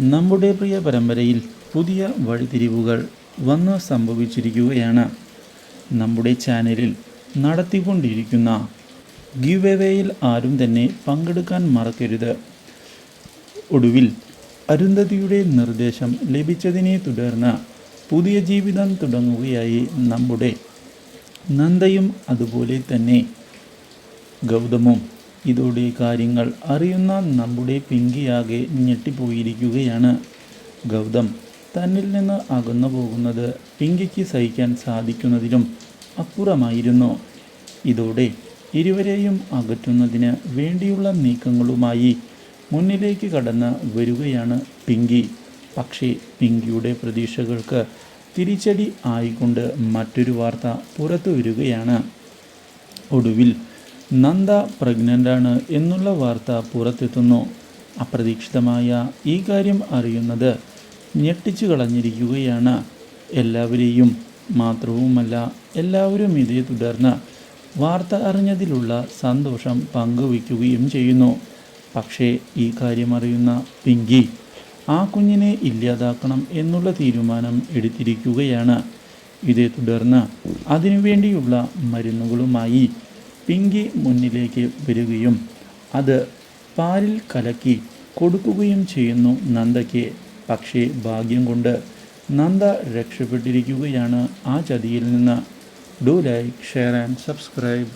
നമ്മുടെ പ്രിയ പരമ്പരയിൽ പുതിയ വഴിതിരിവുകൾ വന്ന് സംഭവിച്ചിരിക്കുകയാണ്. നമ്മുടെ ചാനലിൽ നടത്തിക്കൊണ്ടിരിക്കുന്ന ഗിവ് എവേയിൽ ആരും തന്നെ പങ്കെടുക്കാൻ മറക്കരുത്. ഒടുവിൽ അരുന്ധതിയുടെ നിർദ്ദേശം ലഭിച്ചതിനെ തുടർന്ന് പുതിയ ജീവിതം തുടങ്ങുകയായി നമ്മുടെ നന്ദയും അതുപോലെ തന്നെ ഗൗതമും. ഇതോടെ കാര്യങ്ങൾ അറിയുന്ന നമ്മുടെ പിങ്കിയാകെ ഞെട്ടിപ്പോയിരിക്കുകയാണ്. ഗൗതം തന്നിൽ നിന്ന് അകന്നു പോകുന്നത് പിങ്കിക്ക് സഹിക്കാൻ സാധിക്കുന്നതിലും അപ്പുറമായിരുന്നു. ഇതോടെ ഇരുവരെയും അകറ്റുന്നതിന് വേണ്ടിയുള്ള നീക്കങ്ങളുമായി മുന്നിലേക്ക് കടന്ന് വരികയാണ് പിങ്കി. പക്ഷേ പിങ്കിയുടെ പ്രതീക്ഷകൾക്ക് തിരിച്ചടി ആയിക്കൊണ്ട് മറ്റൊരു വാർത്ത പുറത്തു വരികയാണ്. ഒടുവിൽ നന്ദ പ്രഗ്നന്റാണ് എന്നുള്ള വാർത്ത പുറത്തെത്തുന്നു. അപ്രതീക്ഷിതമായ ഈ കാര്യം അറിയുന്നത് ഞെട്ടിച്ചു കളഞ്ഞിരിക്കുകയാണ്. എല്ലാവരെയും മാത്രവുമല്ല എല്ലാവരും ഇതേ തുടർന്ന് വാർത്ത അറിഞ്ഞതിലുള്ള സന്തോഷം പങ്കുവയ്ക്കുകയും ചെയ്യുന്നു. പക്ഷേ ഈ കാര്യമറിയുന്ന പിങ്കി ആ കുഞ്ഞിനെ ഇല്ലാതാക്കണം എന്നുള്ള തീരുമാനം എടുത്തിരിക്കുകയാണ്. ഇതേ തുടർന്ന് അതിനുവേണ്ടിയുള്ള മരുന്നുകളുമായി പിങ്കി മുന്നിലേക്ക് വരികയും അത് പാലിൽ കലക്കി കൊടുക്കുകയും ചെയ്യുന്നു നന്ദയ്ക്ക്. പക്ഷേ ഭാഗ്യം കൊണ്ട് നന്ദ രക്ഷപ്പെട്ടിരിക്കുകയാണ് ആ ചതിയിൽ നിന്ന്. Do like share and subscribe